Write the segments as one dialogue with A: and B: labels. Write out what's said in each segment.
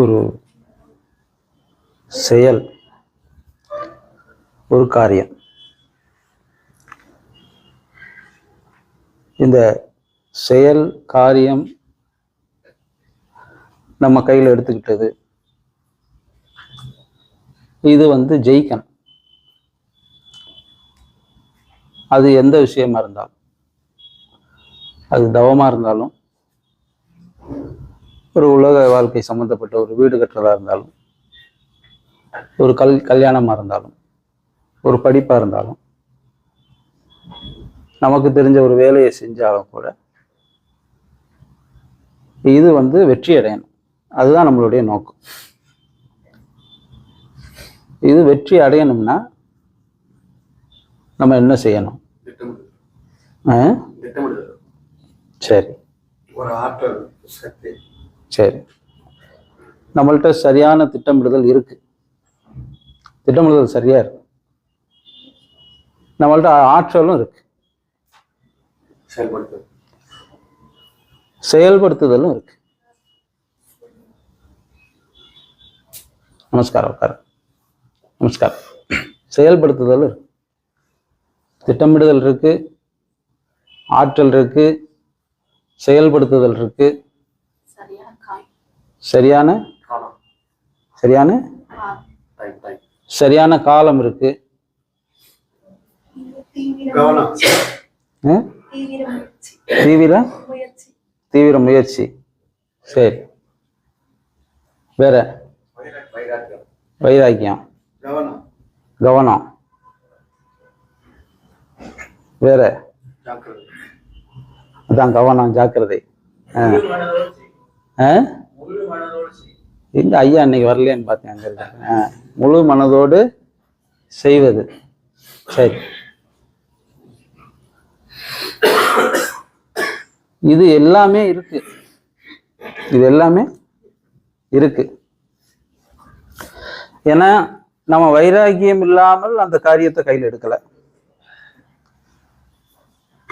A: ஒரு செயல் ஒரு காரியம். இந்த செயல் காரியம் நம்ம கையில் எடுத்துக்கிட்டது. இது வந்து ஜெயிக்கணும். அது எந்த விஷயமா இருந்தாலும். அது தவமா இருந்தாலும் ஒரு உலக வாழ்க்கை சம்மந்தப்பட்ட ஒரு வீடு கட்டுறதா இருந்தாலும் ஒரு கல் கல்யாணமா இருந்தாலும் ஒரு படிப்பா இருந்தாலும் நமக்கு தெரிஞ்ச ஒரு வேலையை செஞ்சாலும் கூட இது வந்து வெற்றி அடையணும். அதுதான் நம்மளுடைய நோக்கம். இது வெற்றி அடையணும்னா நம்ம என்ன செய்யணும்? சரி.
B: ஒரு ஆற்றல் சக்தி.
A: சரி. நம்மள்ட்ட சரியான திட்டமிடுதல் இருக்கு. திட்டமிடுதல் சரியா இருக்கு. நம்மள்ட்ட ஆற்றலும் இருக்கு.
B: செயல்படுத்துதல்.
A: செயல்படுத்துதலும் இருக்கு. நமஸ்காரம் உட்காரு. நமஸ்காரம். செயல்படுத்துதலும் இருக்கு. திட்டமிடுதல் இருக்கு. ஆற்றல் இருக்கு செயல்படுத்துதல் இருக்கு.
C: சரியான காய்.
A: சரியான? சரியான? காலம் இருக்கு.
C: தீவிர? தீவிர முயற்சி.
A: சரி. வேற?
B: வைராக்கியம். கவனம்.
A: வேற? அதான் கவனம் ஜாக்கிரதை. ஆ. ஆ? எங்க ஐயா இன்னைக்கு வரலையான்னு பார்த்தேன் அங்க இருக்க ஆ. முழு மனதோடு செய்வது. சரி. இது எல்லாமே இருக்கு. இது எல்லாமே இருக்கு. ஏன்னா நம்ம வைராகியம் இல்லாமல் அந்த காரியத்தை கையில் எடுக்கலை.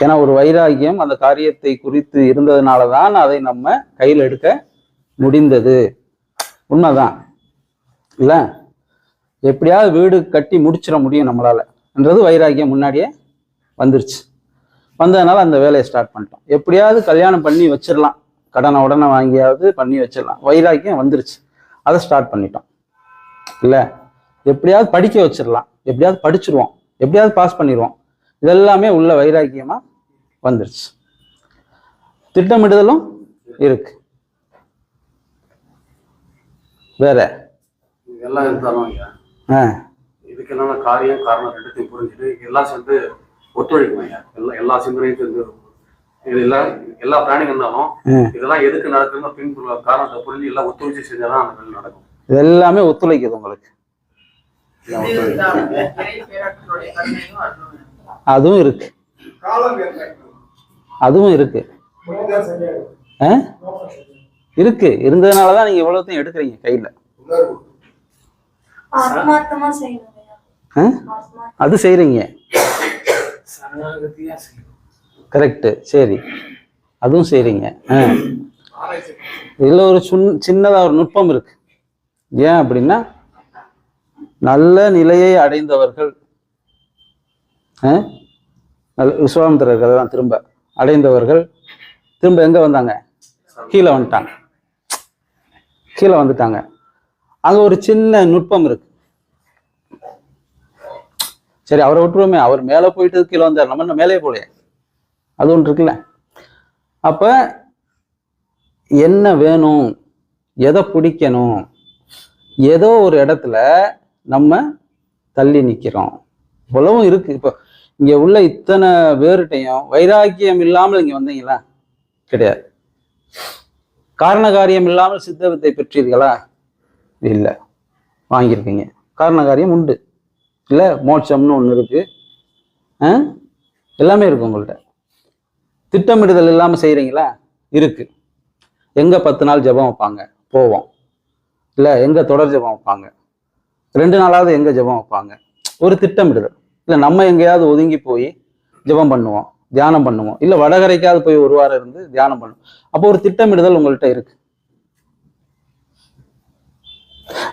A: ஏன்னா ஒரு வைராகியம் அந்த காரியத்தை குறித்து இருந்ததுனால தான் அதை நம்ம கையில் எடுக்க முடிந்தது. உண்மைதான். இல்ல? எப்படியாவது வீடு கட்டி முடிச்சிட முடியும் நம்மளால. என்றது வைராகியம் முன்னாடியே வந்துருச்சு. வந்ததுனால அந்த வேலையை ஸ்டார்ட் பண்ணிட்டோம். எப்படியாவது கல்யாணம் பண்ணி வச்சிடலாம். கடனை உடனே வாங்கியாவது பண்ணி வச்சிடலாம். வைராக்கியம் வந்துருச்சு. அதை ஸ்டார்ட் பண்ணிட்டோம். இல்லை? எப்படியாவது படிக்க வச்சிடலாம். எப்படியாவது படிச்சிருவோம். எப்படியாவது பாஸ் பண்ணிடுவோம் இதெல்லாமே உள்ள வைராக்கியமாக வந்துருச்சு. திட்டமிடுதலும் இருக்கு. வேற?
B: இதெல்லாம் இருந்தாலும்
A: ஆ.
B: இதுக்கு என்னென்ன காரியம் காரணம் ரெண்டுத்தையும் புரிஞ்சுட்டு எல்லாம் சேர்ந்து ஒத்துழைக்கும் ஐயா. எல்லா எல்லா சிந்தனையும் சேர்ந்து இது எல்லாம் எல்லா பிளானிங் இருந்தாலும். இதெல்லாம் எதுக்கு நடக்குதுன்னு பின் காரணத்தை புரிஞ்சு எல்லாம் ஒத்துழைச்சு செஞ்சாதான் அந்த வேலை நடக்கும்.
A: இது எல்லாமே ஒத்துழைக்குது உங்களுக்கு
B: எல்லாம்.
A: அதுவும் இருக்கு. அதுவும் இருக்கு. ஆ? இருக்கு. இருந்ததுனால தான் நீங்க இவ்வளவுத்தையும் எடுக்கிறீங்க கையில. அது செய்றீங்க. கரெக்ட் சரி. அதுவும் செய்றீங்க. ஆ. இதுல ஒரு சுன் சின்னதா ஒரு நுட்பம் இருக்கு. ஏன் அப்படின்னா நல்ல நிலையை அடைந்தவர்கள் ஆ? நல்ல விஸ்வாமித்திரர் கதை தான் திரும்ப. அடைந்தவர்கள் திரும்ப எங்க வந்தாங்க? கீழே வந்துட்டாங்க. கீழே வந்துட்டாங்க. அங்கே ஒரு சின்ன நுட்பம் இருக்கு. சரி அவரை விட்டுருவோமே. அவர் மேலே போயிட்டு கீழே வந்தார். நம்ம இன்னும் மேலே போலையே அது ஒன்று இருக்குல்ல. அப்ப என்ன வேணும்? எதை பிடிக்கணும்? ஏதோ ஒரு இடத்துல நம்ம தள்ளி நிற்கிறோம் இவ்வளவும் இருக்கு. இப்போ இங்க உள்ள இத்தனை பேருட்டையும் வைராக்கியம் இல்லாமல் இங்க வந்தீங்களா? கிடையாது. காரண காரியம் இல்லாமல் சித்தவத்தை பெற்றீர்களா? இல்லை. வாங்கியிருக்கீங்க. காரண காரியம் உண்டு. இல்லை மோட்சம்னு ஒன்று இருக்கு. ஆ? எல்லாமே இருக்கு உங்கள்கிட்ட திட்டமிடுதல் இல்லாமல் செய்கிறீங்களா இருக்கு. எங்கே பத்து நாள் ஜெபம் வைப்பாங்க? போவோம். இல்லை எங்கே தொடர் ஜெபம் வைப்பாங்க? ரெண்டு நாளாவது எங்கே ஜெபம் வைப்பாங்க? ஒரு திட்டமிடுதல். இல்லை நம்ம எங்கேயாவது ஒதுங்கி போய் ஜெபம் பண்ணுவோம் தியானம் பண்ணுவோம். இல்ல வடகரைக்காவது போய் ஒரு வாரம் இருந்து தியானம் பண்ணுவோம். அப்போ ஒரு திட்டமிடுதல் உங்கள்கிட்ட இருக்கு.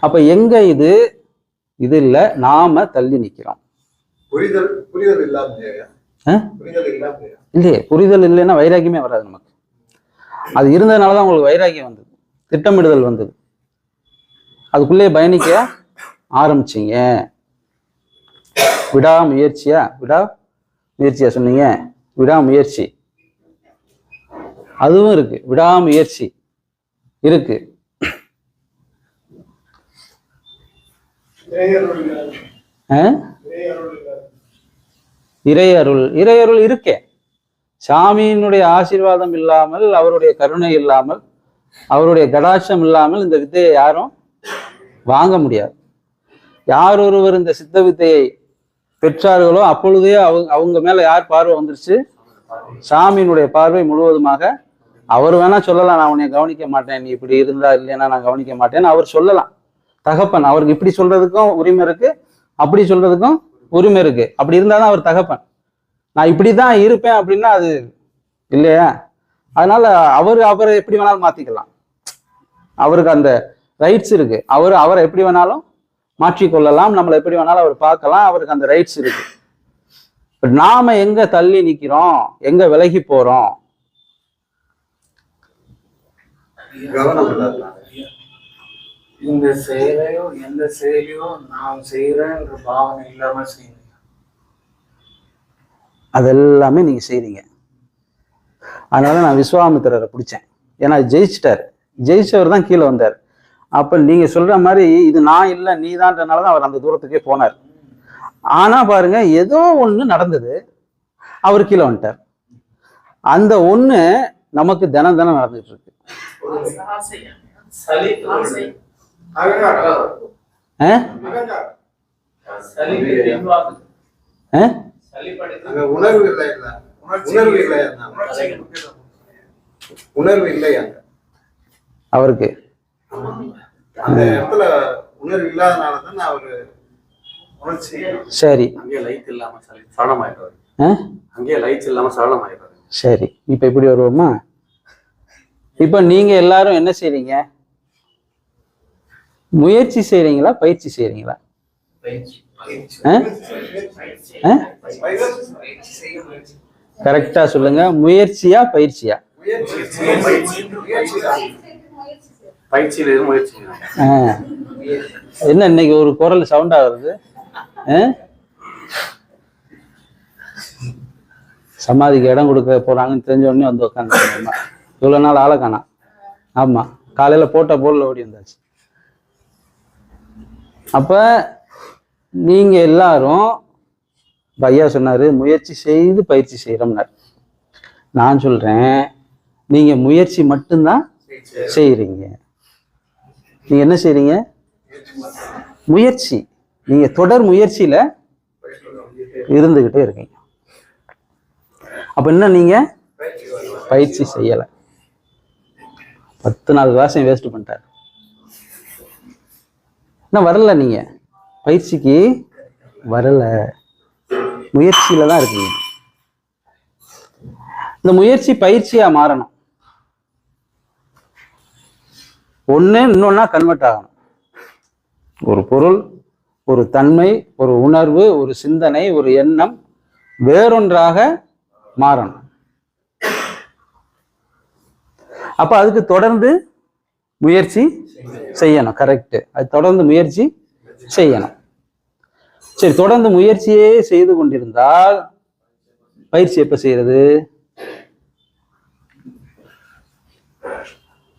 A: அப்ப எங்க இது? இது இல்ல நாம தள்ளி நிக்கிறோம்.
D: புரிதல் புரிதல் இல்லாம
A: இல்லையே? புரிதல் இல்லைன்னா வைராக்கியமே வராது நமக்கு. அது இருந்ததுனால தான் உங்களுக்கு வைராக்கியம் வந்தது. திட்டமிடுதல் வந்தது. அதுக்குள்ளே பயணிக்க ஆரம்பிச்சீங்க. விடாமுயற்சியா? விடா முயற்சியா சொன்னீங்க. விடாமுயற்சி. அதுவும் இருக்கு. விடாமுயற்சி இருக்கு. இறையருள். இறையருள் இருக்கே. சாமியினுடைய ஆசீர்வாதம் இல்லாமல் அவருடைய கருணை இல்லாமல் அவருடைய கடாட்சம் இல்லாமல் இந்த வித்தையை யாரும் வாங்க முடியாது. யார் ஒருவர் இந்த சித்த வித்தையை பெற்றார்களோ அப்பொழுதே அவங்க அவங்க மேல யார் பார்வை வந்துருச்சு? சாமியினுடைய பார்வை முழுவதுமாக அவர் வேணா சொல்லலாம் நான் உன்னை கவனிக்க மாட்டேன் நீ இப்படி இருந்தா இல்லைன்னா நான் கவனிக்க மாட்டேன்னு அவர் சொல்லலாம். தகப்பன் அவருக்கு இப்படி சொல்றதுக்கும் உரிமை இருக்கு அப்படி சொல்றதுக்கும் உரிமை இருக்கு. அப்படி இருந்தாதான் அவர் தகப்பன். நான் இப்படிதான் இருப்பேன் அப்படின்னா அது இல்லையா? அதனால அவர் அவரை எப்படி வேணாலும் மாத்திக்கலாம். அவருக்கு அந்த ரைட்ஸ் இருக்கு. அவர் அவரை எப்படி வேணாலும் மாற்றிக்கொள்ளலாம். நம்மளை எப்படி வேணாலும் அவர் பார்க்கலாம். அவருக்கு அந்த ரைட்ஸ் இருக்கு. நாம எங்க தள்ளி நிக்கிறோம்? எங்க விலகி போறோம்?
E: இந்த செயலையோ எந்த செயலையோ நான் செய்யறேன்ற பாவனை இல்லாம செய்யணும்
A: அதெல்லாமே நீங்க செய்றீங்க. அதனால நான் விஸ்வாமித்திரரை பிடிச்சேன். ஏன்னா ஜெயிச்சிட்டாரு. ஜெயிச்சவர் தான் கீழே வந்தார். அப்ப நீங்க சொல்ற மாதிரி இது நான் இல்லை நீதான்றனால தான் அவர் அந்த தூரத்துக்கே போனார். ஆனா பாருங்க ஏதோ ஒண்ணு நடந்தது. அவர் கீழே வந்துட்டார். அந்த ஒண்ணு நமக்கு தினம் தினம் நடந்துட்டு இருக்கு. அவருக்கு.
D: அந்த இடத்துல உணர்வு இல்லாதனால தான் அவரு உணர்ச்சி
A: சரி.
B: அங்கேயே லைட் இல்லாம சரி- சரளமாயிடுறாரு
A: ஆ?
B: அங்கேயே லைட்ஸ் இல்லாம
A: சரி. இப்ப இப்படி வருவோமா? இப்ப நீங்க எல்லாரும் என்ன செய்றீங்க? முயற்சி செய்றீங்களா? பயிற்சி செய்றீங்களா? ஆ? ஆ? கரெக்டா சொல்லுங்க. முயற்சியா பயிற்சியா? என்ன இன்னைக்கு ஒரு குரல் சவுண்டா வருது ஆ? சமாதிக்கு இடம் கொடுக்க போறாங்கன்னு தெரிஞ்ச உடனே வந்து உட்காந்து இவ்வளவு நாள் ஆளை காணாம் ஆமா. காலையில போட்ட போல ஓடி வந்தாச்சு. அப்ப நீங்க எல்லாரும் ஐயா சொன்னாரு முயற்சி செய்து பயிற்சி செய்யறோம்னாரு நான் சொல்றேன் நீங்க முயற்சி மட்டும்தான் செய்யறீங்க. நீங்கள் என்ன செய்றீங்க? முயற்சி. நீங்க தொடர் முயற்சியில இருந்துகிட்டே இருக்கீங்க. அப்ப என்ன நீங்க? பயிற்சி செய்யல. பத்து நாள் கிளாஸையும் வேஸ்ட் பண்ணிட்டார். இன்னும் வரல நீங்க. பயிற்சிக்கு வரல. முயற்சியில தான் இருக்கீங்க. இந்த முயற்சி பயிற்சியா மாறணும். ஒன்று இன்னொன்னா கன்வெர்ட் ஆகணும். ஒரு பொருள் ஒரு தன்மை ஒரு உணர்வு ஒரு சிந்தனை ஒரு எண்ணம் வேறொன்றாக மாறணும். அப்ப அதுக்கு தொடர்ந்து முயற்சி செய்யணும் கரெக்டு அது தொடர்ந்து முயற்சி செய்யணும். சரி தொடர்ந்து முயற்சியே செய்து கொண்டிருந்தால் பயிற்சி எப்ப செய்யறது?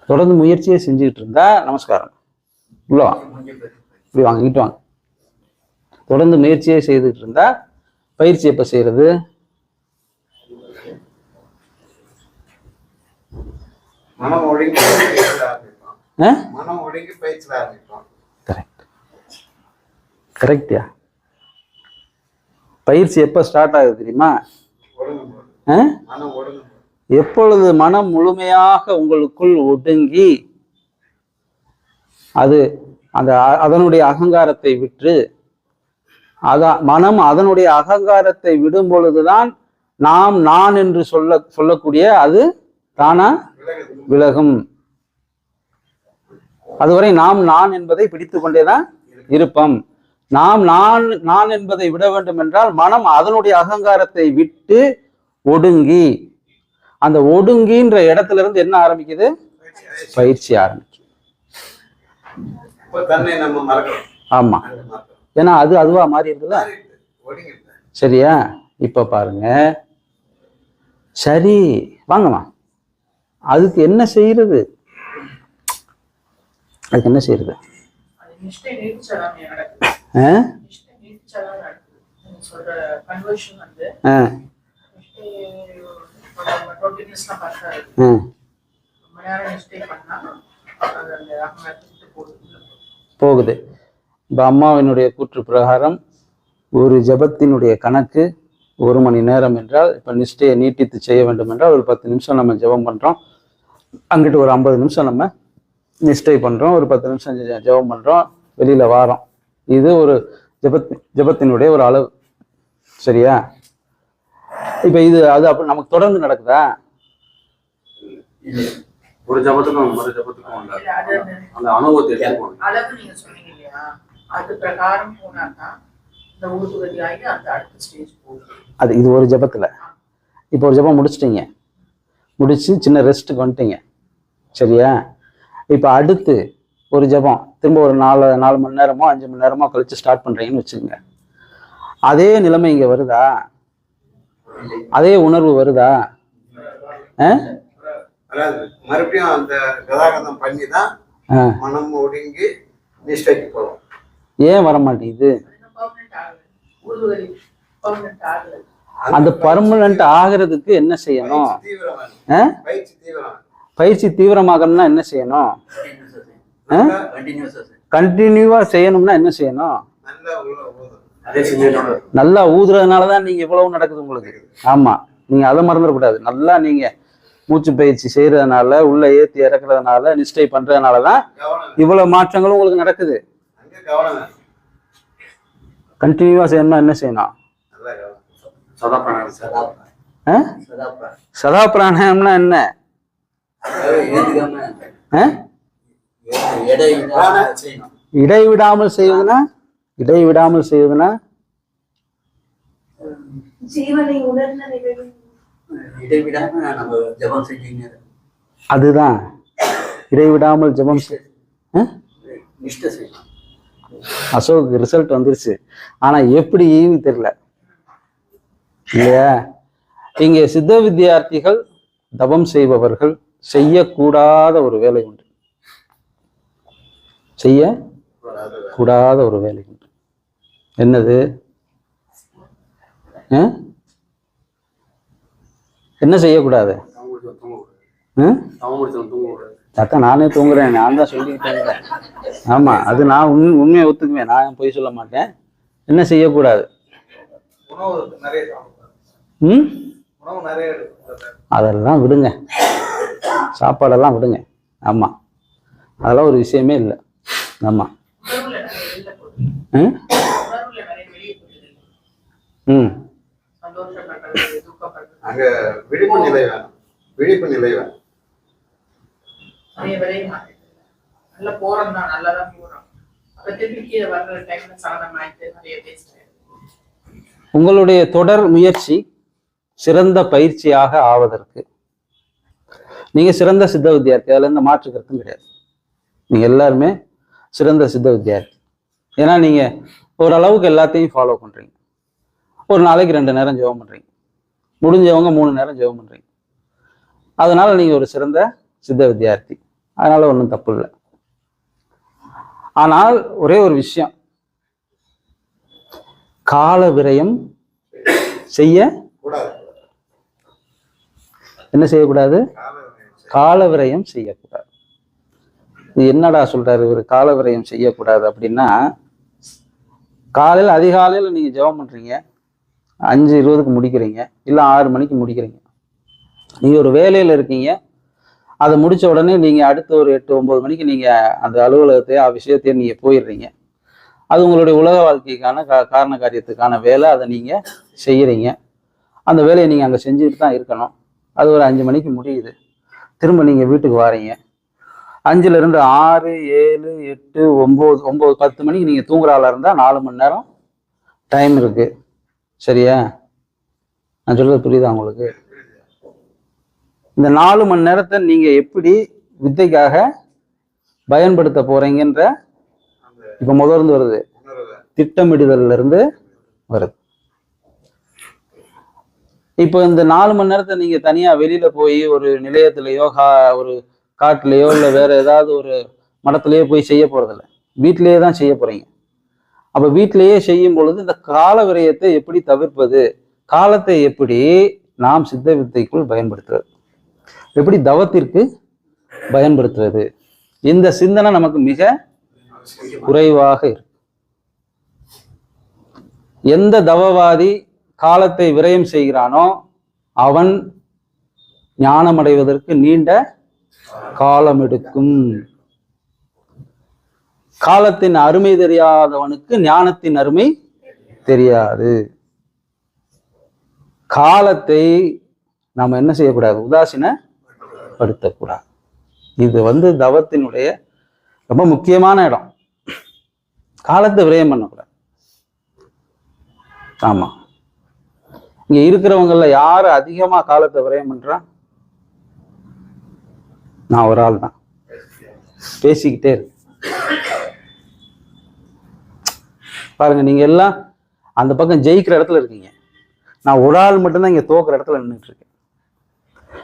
A: தொடர்ந்து முயற்சியே செஞ்சுக்கிட்டு இருந்தா நமஸ்காரம். உள்ள வாங்க இப்படி வாங்க இங்கிட்டு வாங்க. தொடர்ந்து முயற்சியே செய்துட்டு இருந்தா பயிற்சி எப்ப
D: ஆரம்பிப்போம்.
A: கரெக்ட் கரெக்டியா பயிற்சி எப்போ ஸ்டார்ட் ஆகுது தெரியுமா? ஆ?
D: மனம் ஒடுங்கும் போது.
A: எப்பொழுது மனம் முழுமையாக உங்களுக்குள் ஒடுங்கி அது அந்த அ- அதனுடைய அகங்காரத்தை விற்று அதான் மனம் அதனுடைய அகங்காரத்தை விடும் பொழுதுதான் நாம் நான் என்று சொல்ல சொல்லக்கூடிய அது தானா விலகும். அதுவரை நாம் நான் என்பதை பிடித்து கொண்டேதான் இருப்போம். நாம் நான் நான் என்பதை விட வேண்டும் என்றால் மனம் அதனுடைய அகங்காரத்தை விட்டு ஒடுங்கி அந்த ஒடுங்கின்ற இடத்துல இருந்து என்ன ஆரம்பிக்குது? பயிற்சி ஆரம்பிக்கும் ஆமா. ஏன்னா அது அதுவா மாறி இருக்குல்ல. சரியா? இப்ப பாருங்க. சரி வாங்கம்மா அதுக்கு என்ன செய்யறது? அதுக்கு என்ன செய்யறது?
F: அது நிஷ்டை நீடிச்சாதான் நடக்குது.
A: ஆ? ஆ,
F: டுவெண்ட்டி மினிட்ஸ்லாம் ரொம்ப நேரம் அது அந்த போகுது.
A: போகுது இப்போ அம்மாவினுடைய கூற்று பிரகாரம் ஒரு ஜெபத்தினுடைய கணக்கு ஒரு மணி நேரம் என்றால் இப்போ நிஷ்டையை நீட்டித்து செய்ய வேண்டும் என்றால் ஒரு பத்து நிமிஷம் நம்ம ஜெபம் பண்ணுறோம் அங்கிட்டு ஒரு ஐம்பது நிமிஷம் நம்ம நிஷ்டை பண்ணுறோம் ஒரு பத்து நிமிஷம் ஜபம் ஜெபம் பண்ணுறோம் வெளியில் வாரோம். இது ஒரு ஜெபத் ஜெபத்தினுடைய ஒரு அளவு. சரியா? இப்போ இது அது அப்போ நமக்கு தொடர்ந்து நடக்குதா?
B: ஒரு ஜபத்துக்கும் மறு ஜபத்துக்கும் அந்த அனுபவத்தை
F: அளவு நீங்க சொன்னீங்க இல்லையா? அது பிரகாரம் போனாதான் இந்த ஊதுவதி ஆகி அந்த அடுத்த ஸ்டேஜ் போகுது
A: அது இது ஒரு ஜெபத்தில். இப்போ ஒரு ஜெபம் முடிச்சிட்டீங்க. முடிச்சு சின்ன ரெஸ்ட்டுக்கு வந்துட்டீங்க. சரியா? இப்போ அடுத்து ஒரு ஜெபம் திரும்ப ஒரு நாலு நாலு மணி நேரமோ அஞ்சு மணி நேரமோ கழிச்சு ஸ்டார்ட் பண்ணுறீங்கன்னு வச்சுக்கோங்க. அதே நிலைமை இங்கே வருதா? அதே உணர்வு வருதா?
D: மறுபடியும் அந்த கதாகதம் பண்ணி தான். மனம் ஒடுங்கி நிஷ்டைக்கு போகும்
A: ஏன் வர மாட்டேங்குது அந்த பர்மனண்ட் ஆகிறதுக்கு என்ன செய்யணும்?
D: பயிற்சி
A: தீவிரமாகணும்னா என்ன செய்யணும்? கண்டினியூவா செய்யணும்னா என்ன செய்யணும்?
D: நல்லா
A: ஊதுறதுனால தான் நீங்க இவ்வளவு நடக்குது உங்களுக்கு. ஆமா. நீங்க அதை மறந்துடக்கூடாது. நல்லா நீங்க மூச்சு பயிற்சி செய்யறதுனால உள்ள ஏத்தி இறக்குறதுனால நிஷ்டை பண்றதுனால தான். இவ்வளவு மாற்றங்களும் உங்களுக்கு நடக்குது. கண்டினியூவா செய்யணும்னா என்ன செய்யணும்?
B: சதா பிராணம்
A: ஆ? சதா பிராணாயம்னா என்ன? இடைவிடாமல் செய்வதுனா இடைவிடாமல் செய்வதுனா?
C: ஜீவனை உணர்ந்த நிலையில்.
G: இடைவிடாம நம்ம ஜெபம் செஞ்சீங்க
A: அதுதான். இடைவிடாமல் ஜெபம் அசோக் ரிசல்ட் வந்துருச்சு. ஆனா எப்படி தெரியல. இல்லையா? இங்கே சித்த வித்தியார்த்திகள் தவம் செய்பவர்கள் செய்யக்கூடாத ஒரு வேலை உண்டு. செய்ய கூடாத ஒரு வேலை உண்டு. என்னது? ஆ? என்ன செய்யக்கூடாது? அக்கா நானே தூங்குறேன். நான் தான் சொல்லிக்கிட்டேன் இருக்கேன். ஆமா அது நான் உண் உண்மையை ஒத்துக்குவேன். நான் பொய் சொல்ல மாட்டேன். என்ன செய்யக்கூடாது?
D: நிறைய
A: ம்?
D: நிறைய
A: அதெல்லாம் விடுங்க. சாப்பாடெல்லாம் விடுங்க. ஆமா. அதெல்லாம் ஒரு விஷயமே இல்லை. ஆமா. ம்
F: உணர்வுல நிறைய வெளியே போகுது
A: ம்
F: சந்தோஷப்படுறது துக்கப்படுறது
D: அங்க விழிப்பு நிலை வேணும். விழிப்பு நிலை வேணும்.
F: நிறைய விளைய மாட்டேங்குது நல்ல போறோம் தான் நல்லா தான் போறோம். அப்ப திருப்பி கீழே வர்ற டைம்ல சலனம் ஆயிட்டு நிறைய பேசுறேன்
A: உங்களுடைய தொடர் முயற்சி சிறந்த பயிற்சியாக ஆவதற்கு. நீங்க சிறந்த சித்த வித்தியார்த்தி அதுல எந்த மாற்று கருத்தும் கிடையாது. நீங்க எல்லாருமே சிறந்த சித்த வித்தியார்த்தி ஏன்னா நீங்க ஓரளவுக்கு எல்லாத்தையும் ஃபாலோ பண்றீங்க. ஒரு நாளைக்கு ரெண்டு நேரம் ஜெபம் பண்ணுறீங்க முடிஞ்சவங்க மூணு நேரம் ஜெபம் பண்ணுறீங்க அதனால நீங்கள் ஒரு சிறந்த சித்த வித்தியார்த்தி அதனால ஒன்றும் தப்பு இல்லை. ஆனால் ஒரே ஒரு விஷயம். கால விரயம் செய்ய
D: கூடாது
A: என்ன செய்யக்கூடாது?
D: கால விரயம்
A: செய்யக்கூடாது. இது என்னடா சொல்றாரு இவர்? கால விரயம் செய்யக்கூடாது அப்படின்னா காலையில் அதிகாலையில் நீங்கள் ஜெபம் பண்ணுறீங்க அஞ்சு இருபதுக்கு முடிக்கிறீங்க. இல்லை ஆறு மணிக்கு முடிக்கிறீங்க. நீங்கள் ஒரு வேலையில் இருக்கீங்க. அதை முடித்த உடனே நீங்கள் அடுத்த ஒரு எட்டு ஒம்பது மணிக்கு நீங்கள் அந்த அலுவலகத்தையோ ஆ நீங்கள் போயிடுறீங்க. அது உங்களுடைய உலக வாழ்க்கைக்கான கா காரண காரியத்துக்கான வேலை. அதை நீங்கள் செய்கிறீங்க அந்த வேலையை நீங்கள் அங்கே செஞ்சுட்டு தான் இருக்கணும். அது ஒரு அஞ்சு மணிக்கு முடியுது. திரும்ப நீங்கள் வீட்டுக்கு வாரீங்க. அஞ்சுலேருந்து ஆறு ஏழு எட்டு ஒம்பது ஒம்பது பத்து மணிக்கு நீங்கள் தூங்குற ஆளா இருந்தால் நாலு மணி நேரம் டைம் இருக்குது சரியா? நான் சொல்றது புரியுதா உங்களுக்கு? இந்த நாலு மணி நேரத்தை நீங்கள் எப்படி வித்தைக்காக பயன்படுத்த போறீங்கன்ற இப்போ முதல்ந்து வருது. திட்டமிடுதல்ல இருந்து வருது. இப்போ இந்த நாலு மணி நேரத்தை நீங்க தனியா வெளியில போய் ஒரு நிலையத்திலேயோ கா ஒரு காட்டுலயோ இல்லை வேற ஏதாவது ஒரு மடத்துலயோ போய் செய்ய போறதில்ல. வீட்டிலேயே தான் செய்ய போறீங்க. அப்ப வீட்டிலேயே செய்யும் பொழுது இந்த கால விரயத்தை எப்படி தவிர்ப்பது? காலத்தை எப்படி நாம் சித்த வித்தைக்குள் பயன்படுத்துறது எப்படி தவத்திற்கு பயன்படுத்துறது இந்த சிந்தனை நமக்கு மிக குறைவாக இருக்கு. எந்த தவவாதி காலத்தை விரயம் செய்கிறானோ அவன் ஞானமடைவதற்கு நீண்ட காலம் எடுக்கும் காலத்தின் அருமை தெரியாதவனுக்கு ஞானத்தின் அருமை தெரியாது. காலத்தை நாம் என்ன செய்யக்கூடாது? உதாசீனப்படுத்தக்கூடாது. இது வந்து தவத்தினுடைய ரொம்ப முக்கியமான இடம். காலத்தை விரயம் பண்ணக்கூடாது. ஆமா. இங்க இருக்கிறவங்கள யாரு அதிகமா காலத்தை விரயம் பண்றா? நான் ஒரு ஆள் தான் பேசிக்கிட்டே இருக்கேன். பாருங்க நீங்க எல்லாம் அந்த பக்கம் ஜெயிக்கிற இடத்துல இருக்கீங்க. நான் ஒரு ஆள் மட்டும்தான் இங்க தோக்குற இடத்துல நின்றுட்டு இருக்கேன்.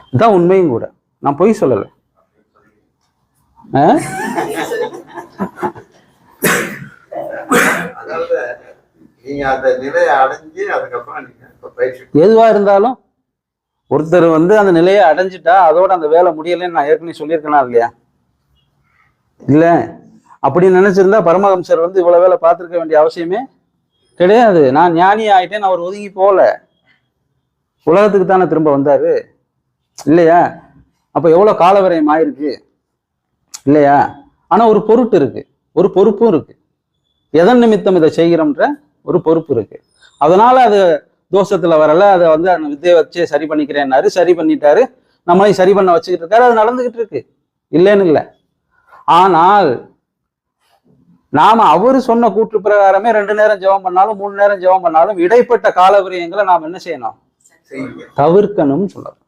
A: இதுதான் உண்மையும் கூட. நான் பொய் சொல்லலை. ஆ?
D: அதாவது நீங்க அந்த நிலையை அடைஞ்சு அதுக்கப்புறம் நீங்க இப்ப பயிற்சி
A: எதுவா இருந்தாலும் ஒருத்தர் வந்து அந்த நிலையை அடைஞ்சிட்டா அதோட அந்த வேலை முடியலைன்னு நான் ஏற்கனவே சொல்லியிருக்கேனா இல்லையா? இல்ல. அப்படி நினைச்சிருந்தா பரமஹம்சர் வந்து இவ்வளவு வேலை பார்த்துருக்க வேண்டிய அவசியமே கிடையாது. நான் ஞானி ஆயிட்டேன் அவர் ஒதுங்கி போகல. உலகத்துக்கு தானே திரும்ப வந்தாரு. இல்லையா? அப்ப எவ்வளவு காலவரையும் ஆயிருக்கு? இல்லையா? ஆனா ஒரு பொருட்டு இருக்கு. ஒரு பொறுப்பும் இருக்கு. எதன் நிமித்தம் இதை செய்கிறோம்ன்ற ஒரு பொறுப்பு இருக்கு. அதனால அது தோஷத்துல வரல. அதை வந்து அந்த வித்தையை வச்சு சரி பண்ணிக்கிறேன்னாரு. சரி பண்ணிட்டாரு. நம்மளையும் சரி பண்ண வச்சுக்கிட்டு இருக்காரு. அது நடந்துகிட்டு இருக்கு. இல்லைன்னு இல்லை. ஆனால் நாம அவரு சொன்ன கூற்று பிரகாரமே ரெண்டு நேரம் ஜெபம் பண்ணாலும் மூணு நேரம் ஜெபம் பண்ணாலும் இடைப்பட்ட கால விரயங்களை நாம் என்ன செய்யணும்? தவிர்க்கணும்னு சொல்றாரு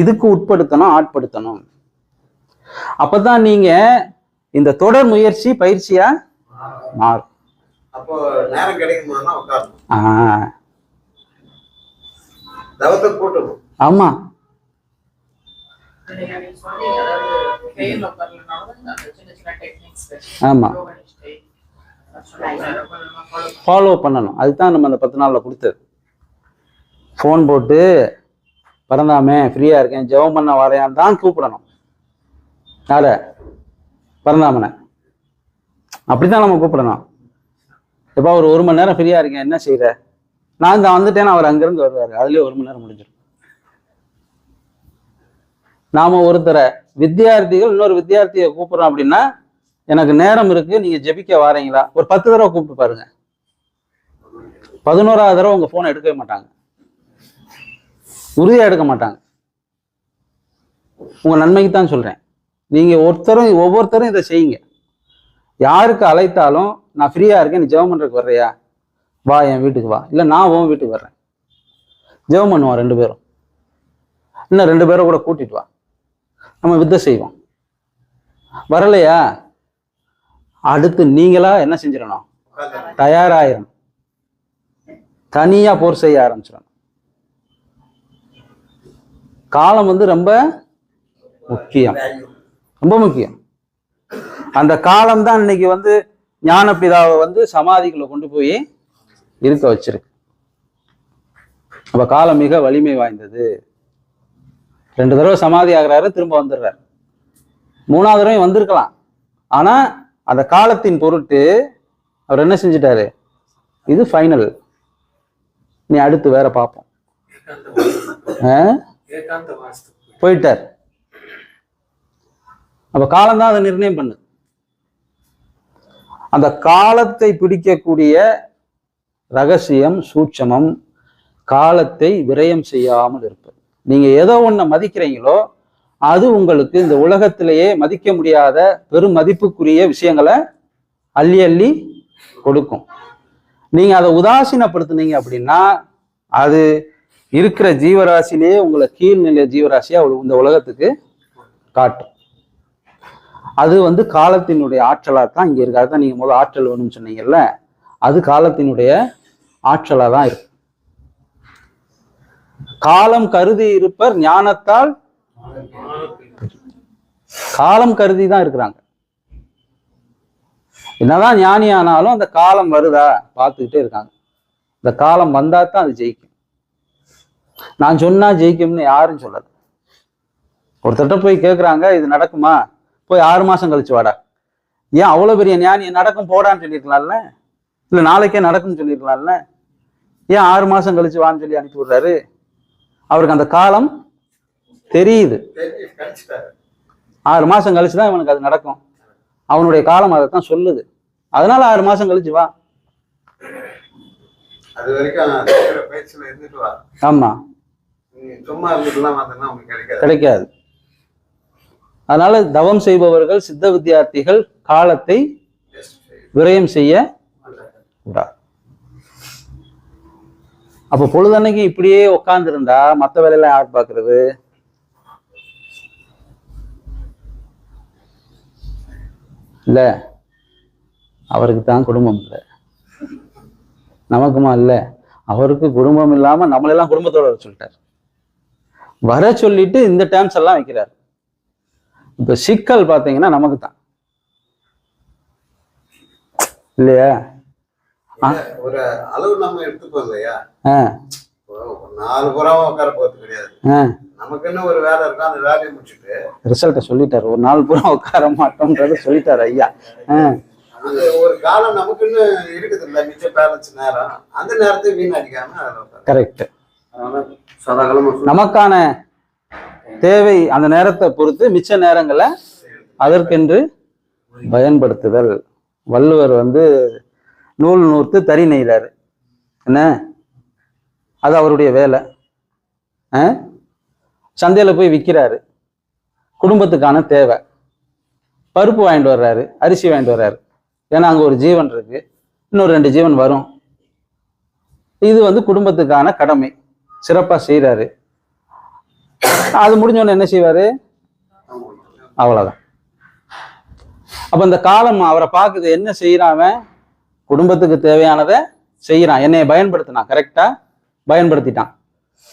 A: இதுக்கு உட்படுத்தணும் ஆட்படுத்தணும். அப்பதான் நீங்க இந்த தொடர் முயற்சி பயிற்சியா மாறும். ஆமா.
F: ஆமாம்
A: ஃபாலோ பண்ணணும். அதுதான் நம்ம அந்த பத்து நாளில் கொடுத்தது. ஃபோன் போட்டு பிறந்தாமே ஃப்ரீயாக இருக்கேன். ஜெபம் பண்ண வரையான் தான் கூப்பிடணும். யார? பரந்தாமனை. அப்படித்தான் நம்ம கூப்பிடணும். இப்போ ஒரு ஒரு மணி நேரம் ஃப்ரீயாக இருக்கேன். என்ன செய்கிற நான் இந்த வந்துட்டேன் அவர் அங்கிருந்து வருவார். அதுலேயே ஒரு மணி நேரம் முடிஞ்சிடும். நாம ஒருத்தரை வித்தியார்த்திகள் இன்னொரு வித்தியார்த்தியை கூப்பிட்றோம் அப்படின்னா எனக்கு நேரம் இருக்கு நீங்க ஜெபிக்க வாரீங்களா? ஒரு பத்து தடவை கூப்பிட்டு பாருங்க. பதினோராவது தடவை உங்க போனை எடுக்கவே மாட்டாங்க. உறுதியா எடுக்க மாட்டாங்க. உங்க நன்மைக்கு தான் சொல்றேன். நீங்க ஒருத்தரும் ஒவ்வொருத்தரும் இதை செய்யுங்க. யாருக்கு அழைத்தாலும் நான் ஃப்ரீயா இருக்கேன் நீ ஜெபம் பண்றதுக்கு வர்றியா? வா என் வீட்டுக்கு வா. இல்லை நான் உன் வீட்டுக்கு வர்றேன். ஜெபம் பண்ணுவோம் ரெண்டு பேரும். இன்னும் ரெண்டு பேரும் கூட கூட்டிட்டு வா. நம்ம வித்தை செய்வோம். வரலையா? அடுத்து நீங்களா என்ன செஞ்சிடணும்? தயாராயிரும் தனியா போர் செய்ய ஆரம்பிச்சிடணும். காலம் வந்து ரொம்ப முக்கியம். ரொம்ப முக்கியம். அந்த காலம் தான் இன்னைக்கு வந்து ஞானப்பிதாவை வந்து சமாதிக்குள்ள கொண்டு போய் இருக்க வச்சிருக்கு. அப்ப காலம் மிக வலிமை வாய்ந்தது. ரெண்டு தடவை சமாதி ஆகுறாரு திரும்ப வந்துடுறாரு. மூணாவது தடவை வந்திருக்கலாம். ஆனா அந்த காலத்தின் பொருட்டு அவர் என்ன செஞ்சிட்டாரு? இது ஃபைனல் நீ அடுத்து வேற பார்ப்போம். போயிட்டார். அப்ப காலம்தான் அதை நிர்ணயம் பண்ணுது அந்த காலத்தை பிடிக்கக்கூடிய ரகசியம் சூட்சமம் காலத்தை விரயம் செய்யாமல் இருப்பது. நீங்க எதோ ஒண்ண மதிக்கிறீங்களோ அது உங்களுக்கு இந்த உலகத்திலேயே மதிக்க முடியாத பெரும் மதிப்புக்குரிய விஷயங்களை அள்ளி அள்ளி கொடுக்கும். நீங்க அதை உதாசீனப்படுத்துனீங்க அப்படின்னா அது இருக்கிற ஜீவராசிலேயே உங்களை கீழ்நிலை ஜீவராசியா இந்த உலகத்துக்கு காட்டும். அது வந்து காலத்தினுடைய ஆற்றலாக தான் இங்கே இருக்கு. அதுதான் நீங்கள் முதல் ஆற்றல் வேணும்னு சொன்னீங்கல்ல அது காலத்தினுடைய ஆற்றலாக தான் இருக்கும் காலம் கருதி இருப்பர் ஞானத்தால் காலம் கருதி தான் இருக்கிறாங்க. என்னதான் ஞானி ஆனாலும் அந்த காலம் வருதா? பார்த்துக்கிட்டே இருக்காங்க. இந்த காலம் வந்தா தான் அது ஜெயிக்கும். நான் சொன்னா ஜெயிக்கும்னு யாரும் சொல்லல. ஒருத்தட்ட போய் கேட்குறாங்க இது நடக்குமா? போய் ஆறு மாசம் கழிச்சு வாடா. ஏன் அவ்வளோ பெரிய ஞானி நடக்கும் போடான்னு சொல்லியிருக்கலாம்ல? இல்லை நாளைக்கே நடக்கும்னு சொல்லியிருக்கலாம்ல? ஏன் ஆறு மாசம் கழிச்சு வான்னு சொல்லி அனுப்பி விடுறாரு அவருக்கு அந்த காலம் தெரியுது. ஆறு மாசம் கழிச்சு தான் இவனுக்கு அது நடக்கும். அவனுடைய காலம் அதை தான் சொல்லுது. அதனால ஆறு மாசம் கழிச்சு வா.
D: அது வரைக்கும்
A: ஆமா.
D: கிடைக்காது.
A: அதனால தவம் செய்பவர்கள் சித்த வித்தியார்த்திகள் காலத்தை விரயம் செய்ய அப்ப பொழுதன்னைக்கு இப்படியே உட்கார்ந்துருந்தா மத்த வேலையெல்லாம் யார் பார்க்கிறது? இல்ல. அவருக்கு தான் குடும்பம் இல்லை. நமக்குமா இல்லை? அவருக்கு குடும்பம் இல்லாம நம்மளெல்லாம் குடும்பத்தோட வர சொல்லிட்டார். வர சொல்லிட்டு இந்த டேர்ம்ஸ் எல்லாம் வைக்கிறார். இப்ப சிக்கல் பாத்தீங்கன்னா நமக்கு தான் இல்லையா.
D: ஒரு அளவு நம்ம எடுத்துப்போம் இல்லையா? நாலு புறாவா உட்கார போறது கிடையாது.
A: ஆ.
D: நமக்குன்னு ஒரு வேலை இருக்கும் அந்த வேலையை முடிச்சுட்டு
A: ரிசல்ட்டை சொல்லிட்டாரு. ஒரு நாள் பூரா உட்கார மாட்டோம்ன்றத சொல்லிட்டாரு ஐயா. ஆ.
D: அது ஒரு காலம் நமக்குன்னு இருக்குது இல்ல மிச்ச பேலன்ஸ் நேரம். அந்த நேரத்தை வீணடிக்காம.
A: கரெக்ட் நமக்கான தேவை அந்த நேரத்தை பொறுத்து மிச்ச நேரங்களை அதற்கென்று பயன்படுத்துதல். வள்ளுவர் வந்து நூல் நூற்று தறி நெய்கிறாரு என்ன? அது அவருடைய வேலை. சந்தையில் போய் விற்கிறாரு குடும்பத்துக்கான தேவை. பருப்பு வாங்கிட்டு வர்றாரு அரிசி வாங்கிட்டு வர்றாரு. ஏன்னா அங்கே ஒரு ஜீவன் இருக்கு. இன்னொரு ரெண்டு ஜீவன் வரும். இது வந்து குடும்பத்துக்கான கடமை. சிறப்பாக செய்கிறாரு அது முடிஞ்ச என்ன செய்வார்? அவ்வளோதான் அப்போ இந்த காலம் அவரை பார்க்குது என்ன செய்கிறான் குடும்பத்துக்கு தேவையானதை செய்கிறான் என்னையை பயன்படுத்தினான் கரெக்டாக பயன்படுத்திட்டான்.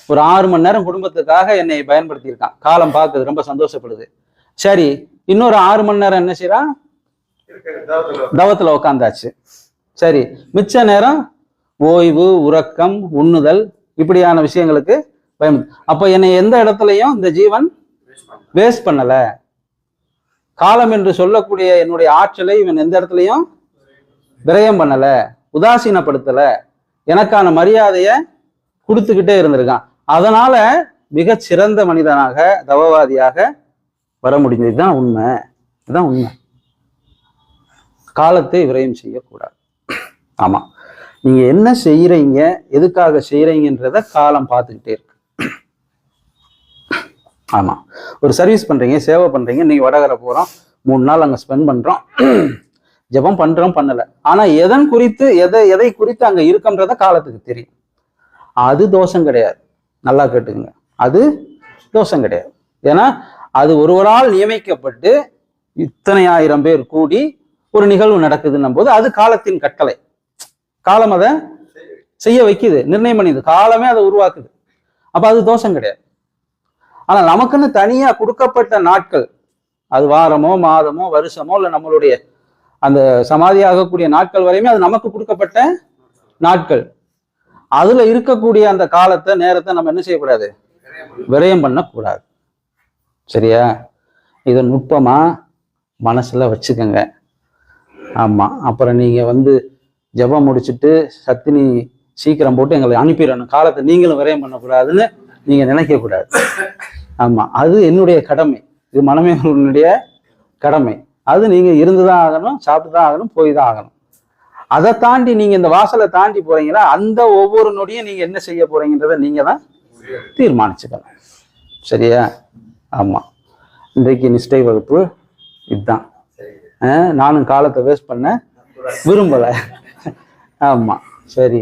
A: ஒரு ஆறு மணி நேரம் குடும்பத்துக்காக என்னை பயன்படுத்தியிருக்கான். காலம் பார்க்குது ரொம்ப சந்தோஷப்படுது. சரி இன்னொரு ஆறு மணி நேரம் என்ன செய்யறான்
D: தவத்துல
A: தவத்துல உட்காந்தாச்சு சரி மிச்ச நேரம் ஓய்வு உறக்கம் உண்ணுதல் இப்படியான விஷயங்களுக்கு பயம். அப்ப என்னை எந்த இடத்துலையும் இந்த ஜீவன் வேஸ்ட் பண்ணல. காலம் என்று சொல்லக்கூடிய என்னுடைய ஆற்றலை இவன் எந்த இடத்துலையும் விரயம் பண்ணல உதாசீனப்படுத்தல. எனக்கான மரியாதையை கொடுத்துக்கிட்டே இருந்திருக்கான். அதனால மிக சிறந்த மனிதனாக தவவாதியாக வர முடிஞ்சது இதுதான் உண்மை. இதுதான் உண்மை. காலத்தை விரயம் செய்யக்கூடாது. ஆமா. நீங்க என்ன செய்யறீங்க எதுக்காக செய்யறீங்கன்றத காலம் பார்த்துக்கிட்டே இருக்கு. ஆமா. ஒரு சர்வீஸ் பண்றீங்க சேவை பண்றீங்க நீங்க வடகரை போறோம் மூணு நாள் அங்க ஸ்பெண்ட் பண்றோம். ஜெபம் பண்றோம் பண்ணல. ஆனா எதன் குறித்து எதை எதை குறித்து அங்க இருக்கன்றத காலத்துக்கு தெரியும். அது தோஷம் கிடையாது. நல்லா கேட்டுக்குங்க. அது தோஷம் கிடையாது. ஏன்னா அது ஒருவரால் நியமிக்கப்பட்டு இத்தனை ஆயிரம் பேர் கூடி ஒரு நிகழ்வு நடக்குதுன்னும் போது அது காலத்தின் கட்டளை. காலம் அதை செய்ய வைக்குது நிர்ணயம் பண்ணிது. காலமே அதை உருவாக்குது. அப்ப அது தோஷம் கிடையாது. ஆனா நமக்குன்னு தனியா கொடுக்கப்பட்ட நாட்கள் அது வாரமோ மாதமோ வருஷமோ இல்லை நம்மளுடைய அந்த சமாதி ஆகக்கூடிய நாட்கள் வரையுமே அது நமக்கு கொடுக்கப்பட்ட நாட்கள். அதுல இருக்கக்கூடிய அந்த காலத்தை நேரத்தை நம்ம என்ன செய்யக்கூடாது? விரயம் பண்ணக்கூடாது. சரியா? இதை நுட்பமா மனசுல வச்சுக்கோங்க. ஆமா. அப்புறம் நீங்க வந்து ஜெபம் முடிச்சுட்டு சத்தினி சீக்கிரம் போட்டு எங்களை அனுப்பிடணும். காலத்தை நீங்களும் விரயம் பண்ணக்கூடாதுன்னு நீங்க நினைக்க கூடாது ஆமா. அது என்னுடைய கடமை. இது மனமேனுடைய கடமை. அது நீங்க இருந்துதான் ஆகணும் சாப்பிட்டு தான் ஆகணும் போய் தான் ஆகணும். அதை தாண்டி நீங்க இந்த வாசலை தாண்டி போறீங்களா அந்த ஒவ்வொரு நொடியும் நீங்க என்ன செய்ய போறீங்கன்றத நீங்க தான் தீர்மானிச்சுக்கலாம் சரியா? ஆமா. இன்றைக்கு நிஷ்டை வகுப்பு இதுதான். நானும் காலத்தை வேஸ்ட் பண்ண விரும்பல. ஆமா. சரி.